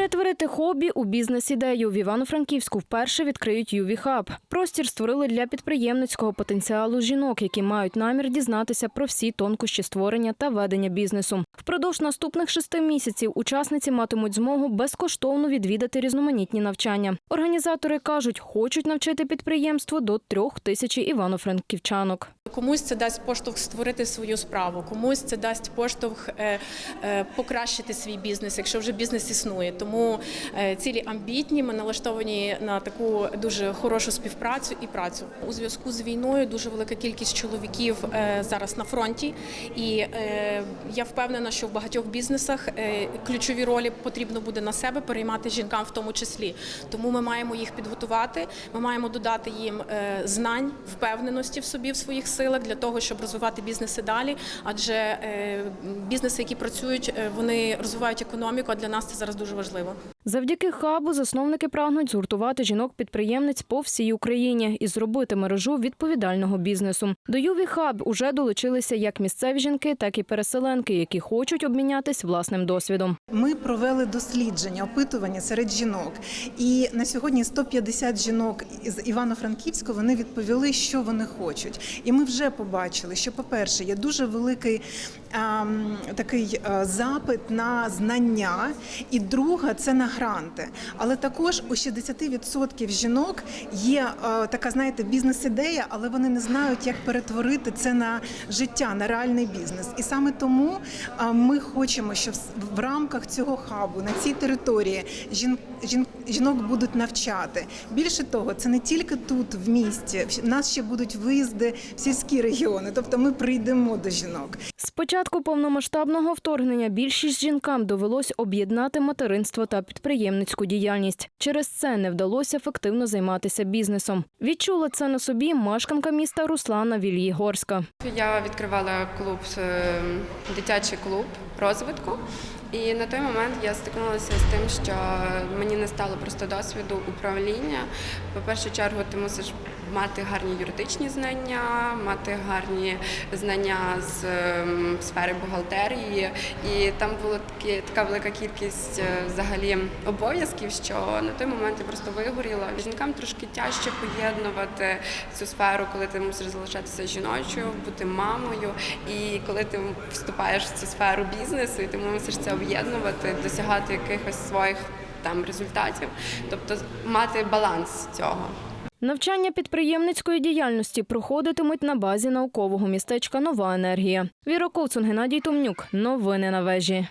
Перетворити хобі у бізнес-ідею в Івано-Франківську вперше відкриють UV Hub. Простір створили для підприємницького потенціалу жінок, які мають намір дізнатися про всі тонкощі створення та ведення бізнесу. Впродовж наступних шести місяців учасниці матимуть змогу безкоштовно відвідати різноманітні навчання. Організатори кажуть, хочуть навчити підприємство до трьох тисяч івано-франківчанок. Комусь це дасть поштовх створити свою справу, комусь це дасть поштовх е, е, покращити свій бізнес, якщо вже бізнес існує. Тому е, цілі амбітні. Ми налаштовані на таку дуже хорошу співпрацю і працю. У зв'язку з війною дуже велика кількість чоловіків зараз на фронті, і я впевнена, що в багатьох бізнесах ключові ролі потрібно буде на себе переймати жінкам, в тому числі. Тому ми маємо їх підготувати. Ми маємо додати їм знань, впевненості в собі в своїх силах для того, щоб розвивати бізнеси далі. Адже е, бізнеси, які працюють, е, вони розвивають економіку. А для нас це зараз дуже важливо. Завдяки хабу засновники прагнуть згуртувати жінок-підприємниць по всій Україні і зробити мережу відповідального бізнесу. До Юві Хаб уже долучилися як місцеві жінки, так і переселенки, які хочуть обмінятись власним досвідом. Ми провели дослідження, опитування серед жінок, і на сьогодні 150 жінок з Івано-Франківська вони відповіли, що вони хочуть. І ми вже побачили, що, по-перше, є дуже великий ем, такий е, запит на знання, і друга це на гранти. Але також у 60% жінок є е, така, знаєте, бізнес-ідея, але вони не знають, як перетворити це на життя, на реальний бізнес. І саме тому е, ми хочемо, що в- рамках цього хабу на цій території жін, жін, жінок будуть навчати. Більше того, це не тільки тут, в місті. В нас ще будуть виїзди в сільські регіони. Тобто ми прийдемо до жінок. З початку повномасштабного вторгнення більшість жінкам довелось об'єднати материнство та підприємницьку діяльність. Через це не вдалося ефективно займатися бізнесом. Відчула це на собі мешканка міста Руслана Вільєгорська. Я відкривала клуб, е, дитячий клуб розвитку. І на той момент я стикнулася з тим, що мені не стало просто досвіду управління. По першу чергу, ти мусиш мати гарні юридичні знання, мати гарні знання з ем, сфери бухгалтерії. І там була така велика кількість е, взагалі обов'язків, що на той момент я просто вигоріла. Жінкам трошки тяжче поєднувати цю сферу, коли ти мусиш залишатися жіночою, бути мамою. І коли ти вступаєш в цю сферу бізнесу, і ти мусиш це об'єднувати, досягати якихось своїх там результатів, тобто мати баланс цього. Навчання підприємницької діяльності проходитимуть на базі наукового містечка Нова енергія. Віра Ковцун, Геннадій Томнюк. Новини на вежі.